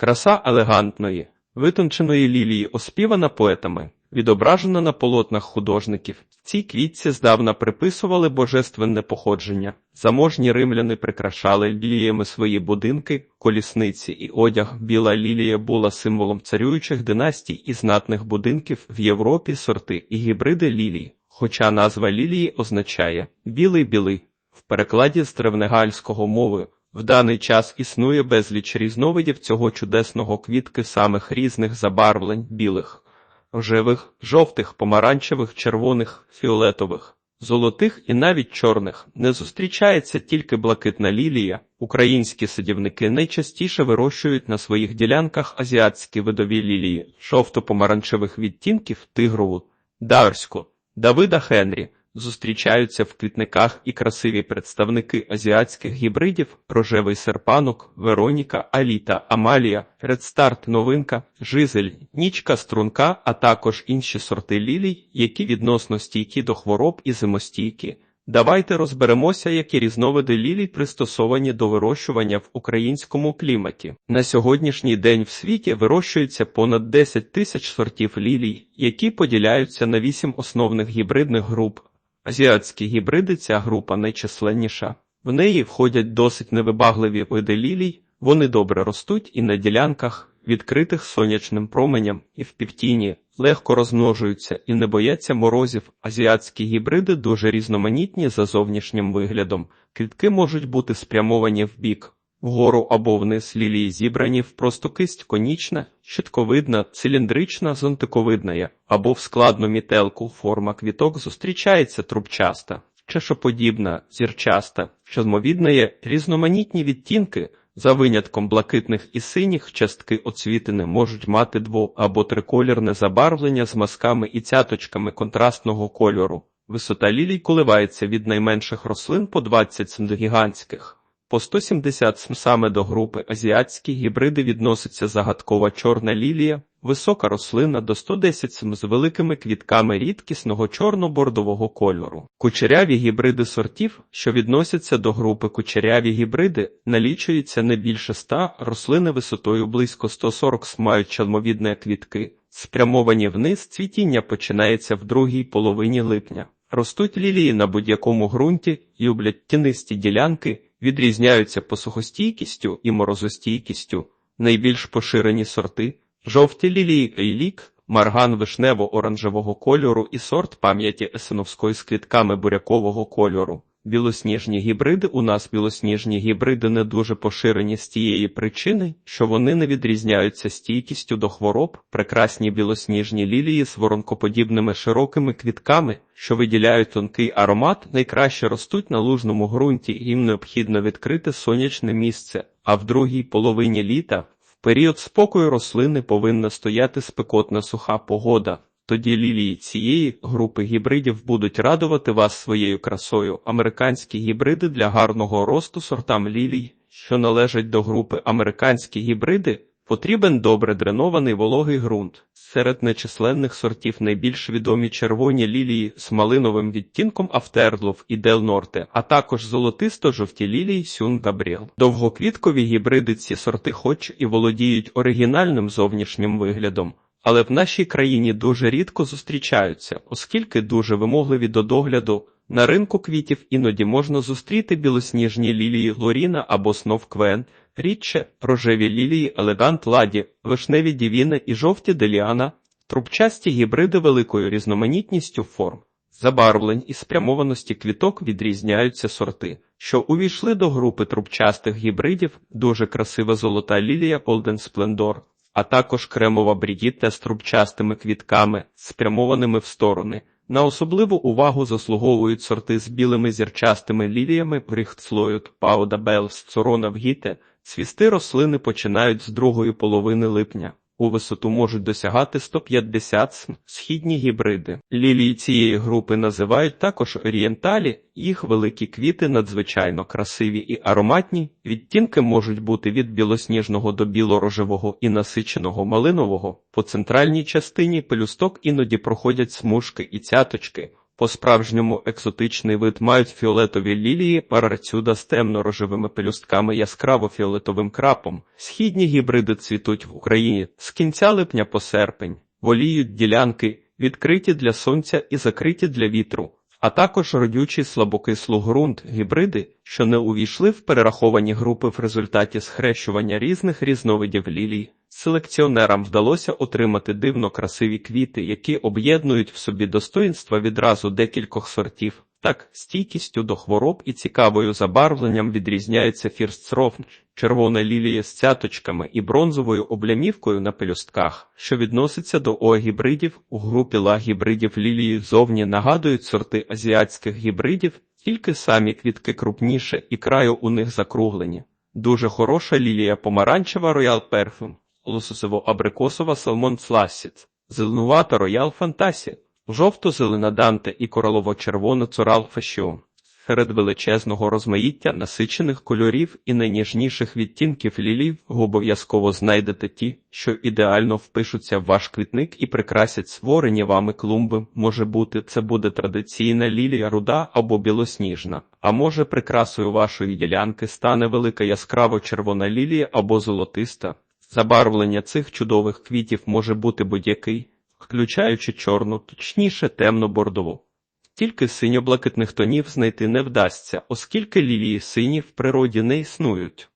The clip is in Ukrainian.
Краса елегантної, витонченої лілії оспівана поетами, відображена на полотнах художників. Цій квітці здавна приписували божественне походження. Заможні римляни прикрашали ліліями свої будинки, колісниці і одяг. Біла лілія була символом царюючих династій і знатних будинків в Європі сорти і гібриди лілії. Хоча назва лілії означає білий-білий в перекладі з древнегальського мови. В даний час існує безліч різновидів цього чудесного квітки самих різних забарвлень білих, рожевих, жовтих, помаранчевих, червоних, фіолетових, золотих і навіть чорних. Не зустрічається тільки блакитна лілія. Українські садівники найчастіше вирощують на своїх ділянках азіатські видові лілії, жовто-помаранчевих відтінків, тигрову, дарську, Давида Хенрі. Зустрічаються в квітниках і красиві представники азіатських гібридів: рожевий серпанок, Вероніка, Аліта, Амалія, Редстарт, Новинка, Жизель, Нічка, Струнка, а також інші сорти лілій, які відносно стійкі до хвороб і зимостійкі. Давайте розберемося, які різновиди лілій пристосовані до вирощування в українському кліматі. На сьогоднішній день в світі вирощується понад 10 тисяч сортів лілій, які поділяються на 8 основних гібридних груп. Азіатські гібриди ця група найчисленніша. В неї входять досить невибагливі види лілій, вони добре ростуть і на ділянках, відкритих сонячним променям, і в півтіні, легко розмножуються і не бояться морозів. Азіатські гібриди дуже різноманітні за зовнішнім виглядом. Квітки можуть бути спрямовані в бік, вгору або вниз лілії зібрані в простокисть конічна, щитковидна, циліндрична, зонтиковидна, або в складну мітелку форма квіток зустрічається трубчаста, чешоподібна, зірчаста, чазмовідна різноманітні відтінки, за винятком блакитних і синіх частки оцвітини можуть мати дво- або триколірне забарвлення з мазками і цяточками контрастного кольору. Висота лілій коливається від найменших рослин по 20 см до гігантських. По 170 см саме до групи азіатські гібриди відноситься загадкова чорна лілія, висока рослина до 110 см з великими квітками рідкісного чорно-бордового кольору. Кучеряві гібриди сортів, що відносяться до групи кучеряві гібриди, налічується не більше 100, рослини висотою близько 140 см мають чалмовідні квітки, спрямовані вниз, цвітіння починається в другій половині липня. Ростуть лілії на будь-якому ґрунті, люблять тінисті ділянки, відрізняються посухостійкістю і морозостійкістю. Найбільш поширені сорти жовті лілії лік, марган вишнево-оранжевого кольору і сорт пам'яті есеновської з квітками бурякового кольору. Білосніжні гібриди у нас білосніжні гібриди не дуже поширені з тієї причини, що вони не відрізняються стійкістю до хвороб, прекрасні білосніжні лілії з воронкоподібними широкими квітками, що виділяють тонкий аромат, найкраще ростуть на лужному ґрунті, їм необхідно відкрити сонячне місце, а в другій половині літа, в період спокою рослини повинна стояти спекотна суха погода. Тоді лілії цієї групи гібридів будуть радувати вас своєю красою. Американські гібриди для гарного росту сортам лілій, що належать до групи американські гібриди, потрібен добре дренований вологий ґрунт. Серед нечисленних сортів найбільш відомі червоні лілії з малиновим відтінком Афтерлов і Дел Норте, а також золотисто-жовті лілії Сюн Габріел. Довгоквіткові гібриди ці сорти хоч і володіють оригінальним зовнішнім виглядом але в нашій країні дуже рідко зустрічаються, оскільки дуже вимогливі до догляду. На ринку квітів іноді можна зустріти білосніжні лілії Лоріна або Сновквен, рідше рожеві лілії Елегант Ладі, вишневі Дівіна і жовті Деліана, трубчасті гібриди великою різноманітністю форм. Забарвлень і спрямованості квіток відрізняються сорти, що увійшли до групи трубчастих гібридів, дуже красива золота лілія Golden Splendor, а також кремова брігітта з трубчастими квітками, спрямованими в сторони. На особливу увагу заслуговують сорти з білими зірчастими ліліями Бріхтслоют, Пауда Белс, Цорона Вгіте. Цвісти рослини починають з другої половини липня. У висоту можуть досягати 150 см. східні гібриди. Лілії цієї групи називають також орієнталі, їх великі квіти надзвичайно красиві і ароматні. Відтінки можуть бути від білосніжного до біло-рожевого і насиченого малинового. По центральній частині пелюсток іноді проходять смужки і цяточки. По-справжньому екзотичний вид мають фіолетові лілії парарцюда з темно-рожевими пелюстками яскраво-фіолетовим крапом. Східні гібриди цвітуть в Україні з кінця липня по серпень. Воліють ділянки, відкриті для сонця і закриті для вітру, а також родючий слабокислу ґрунт гібриди, що не увійшли в перераховані групи в результаті схрещування різних різновидів лілій. Селекціонерам вдалося отримати дивно красиві квіти, які об'єднують в собі достоїнства відразу декількох сортів. Так, стійкістю до хвороб і цікавою забарвленням відрізняється фірстрофн, червона лілія з цяточками і бронзовою облямівкою на пелюстках, що відноситься до оагібридів. У групі лагібридів лілії зовні нагадують сорти азіатських гібридів, тільки самі квітки крупніше і краю у них закруглені. Дуже хороша лілія помаранчева Royal Perfume, лососово-абрикосова Salmon Slacid, зеленувата Royal Fantasy, жовто-зелена Данте і коралово-червона Цурал Fashion. Серед величезного розмаїття насичених кольорів і найніжніших відтінків лілій ви обов'язково знайдете ті, що ідеально впишуться в ваш квітник і прикрасять створені вами клумби. Може бути, це буде традиційна лілія руда або білосніжна, а може прикрасою вашої ділянки стане велика яскраво червона лілія або золотиста. Забарвлення цих чудових квітів може бути будь-який, включаючи чорну, точніше темно-бордову. Тільки синьо-блакитних тонів знайти не вдасться, оскільки лілії сині в природі не існують.